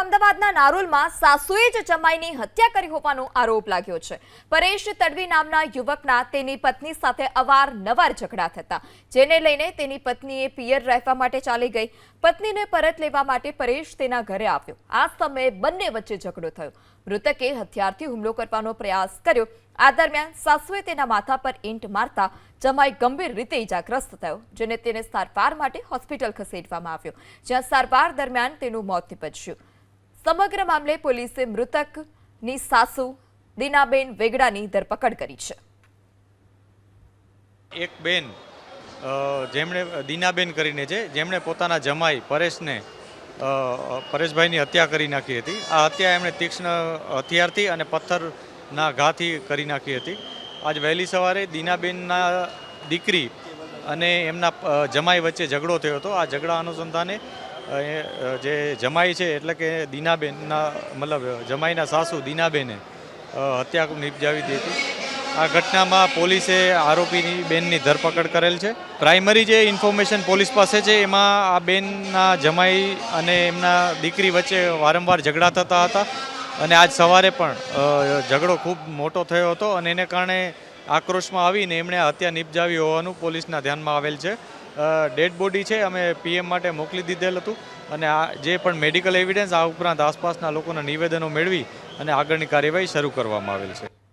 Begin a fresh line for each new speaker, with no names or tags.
અમદાવાદના નારોલમાં સાસુએ જ જમાઈની હત્યા કરી હોવાનો આરોપ લાગ્યો છે. પરેશ તડવી નામના યુવકના તેની પત્ની સાથે અવારનવાર ઝઘડા થતા. જેને લઈને તેની પત્નીએ પિયર રહેવા માટે ચાલી ગઈ. પત્નીને પરત લેવા માટે પરેશ તેના ઘરે આવ્યો. આ સમયે બંને વચ્ચે ઝઘડો થયો. મૃતકે હથિયારથી હુમલો કરવાનો પ્રયાસ કર્યો. આ દરમિયાન સાસુએ તેના માથા પર ઈંટ મારતા જમાઈ ગંભીર રીતે ઇજાગ્રસ્ત થયો, જેને તેને સારવાર માટે હોસ્પિટલ ખસેડવામાં આવ્યો, જ્યાં સારવાર દરમિયાન તેનું મોત નીપજ્યું. સમગ્ર મામલે પોલીસે મૃતકની સાસુ, દીનાબેન વેગડાની ધરપકડ કરી છે.
એક બેન જેમણે, દીનાબેન કરીને છે, જેમણે પોતાના જમાઈ પરેશને પરેશભાઈની હત્યા કરી નાખી હતી. આ હત્યા એમણે તીક્ષ્ણ હથિયારથી અને પથ્થરના ઘાથી કરી નાખી હતી. આજ વહેલી સવારે દીનાબેનના દીકરી અને એમના જમાઈ વચ્ચે ઝઘડો થયો હતો. આ ઝઘડા અનુસંધાને જે જમાઈ છે, એટલે કે દીનાબેનના, મતલબ જમાઈના સાસુ દીનાબેને હત્યા નિપજાવી દીધી હતી. આ ઘટનામાં પોલીસે આરોપીની બેનની ધરપકડ કરેલ છે. પ્રાઇમરી જે ઇન્ફોર્મેશન પોલીસ પાસે છે, એમાં આ બેનના જમાઈ અને એમના દીકરી વચ્ચે વારંવાર ઝઘડા થતા હતા. અને આજ સવારે પણ ઝઘડો ખૂબ મોટો થયો હતો અને એને કારણે આક્રોશમાં આવીને એમણે હત્યા નિપજાવી હોવાનું પોલીસના ધ્યાનમાં આવેલ છે. ડેડ બોડી છે, અમે પીએમ માટે મોકલી દીધેલ હતું અને આ જે પણ મેડિકલ એવિડન્સ આ ઉપરાંત આસપાસના લોકોના નિવેદનો મેળવી અને આગળની કાર્યવાહી શરૂ કરવામાં આવેલ છે.